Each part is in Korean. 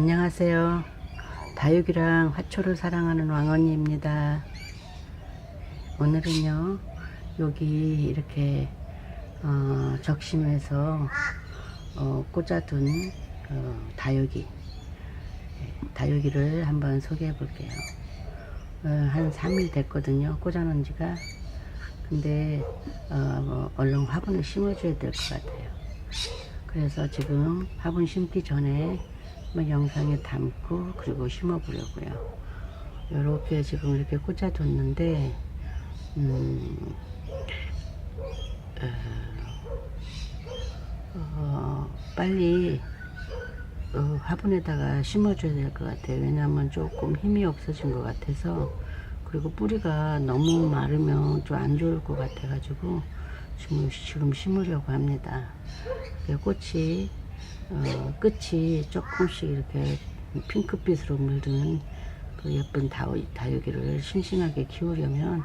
안녕하세요. 다육이랑 화초를 사랑하는 왕언니입니다. 오늘은요, 여기 이렇게, 어, 적심에서, 어, 꽂아둔, 어, 다육이. 예, 다육이를 한번 소개해 볼게요. 어, 한 3일 됐거든요. 꽂아놓은 지가. 근데, 어, 뭐 얼른 화분을 심어줘야 될 것 같아요. 그래서 지금 화분 심기 전에 뭐 영상에 담고 그리고 심어 보려고요. 이렇게 지금 이렇게 꽂아 뒀는데 음, 어, 어, 빨리 어, 화분에다가 심어줘야 될 것 같아요. 왜냐하면 조금 힘이 없어진 것 같아서 그리고 뿌리가 너무 마르면 좀 안 좋을 것 같아 가지고 지금, 지금 심으려고 합니다. 그 꽃이 어, 끝이 조금씩 이렇게 핑크빛으로 물든 그 예쁜 다육이를 싱싱하게 키우려면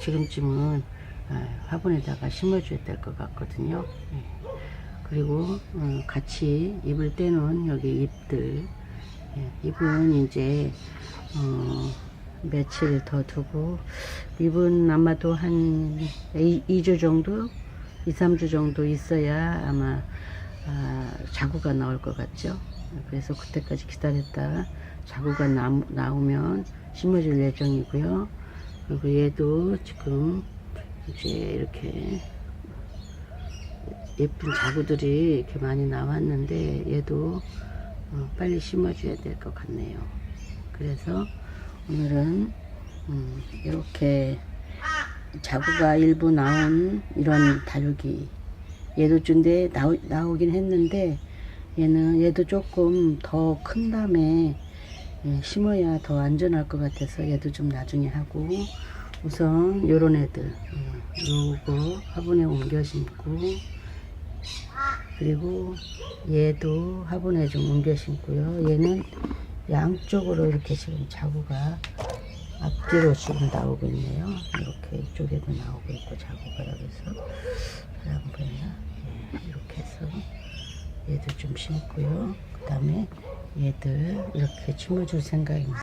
지금쯤은 어, 화분에다가 심어줘야 될 것 같거든요. 예. 그리고 어, 같이 잎을 떼는 여기 잎들 예, 잎은 이제 어, 며칠 더 두고 잎은 아마도 한 2, 주 정도 2, 3주 정도 있어야 아마 아, 자구가 나올 것 같죠? 그래서 그때까지 기다렸다 자구가 나, 나오면 심어줄 예정이고요. 그리고 얘도 지금 이제 이렇게 예쁜 자구들이 이렇게 많이 나왔는데 얘도 어, 빨리 심어줘야 될 것 같네요. 그래서 오늘은 음, 이렇게 자구가 일부 나온 이런 다육이 얘도 준데 나오, 나오긴 했는데 얘는 얘도 조금 더 큰 다음에 예, 심어야 더 안전할 것 같아서 얘도 좀 나중에 하고 우선 요런 애들 음, 요거 화분에 옮겨 심고 그리고 얘도 화분에 좀 옮겨 심고요. 얘는 양쪽으로 이렇게 지금 자구가 앞뒤로 지금 나오고 있네요. 이렇게 이쪽에도 나오고 있고 자구가 여기서 잘안 보이나? 예, 이렇게 해서 얘도 좀 심고요. 그 다음에 얘들 이렇게 심어줄 생각입니다.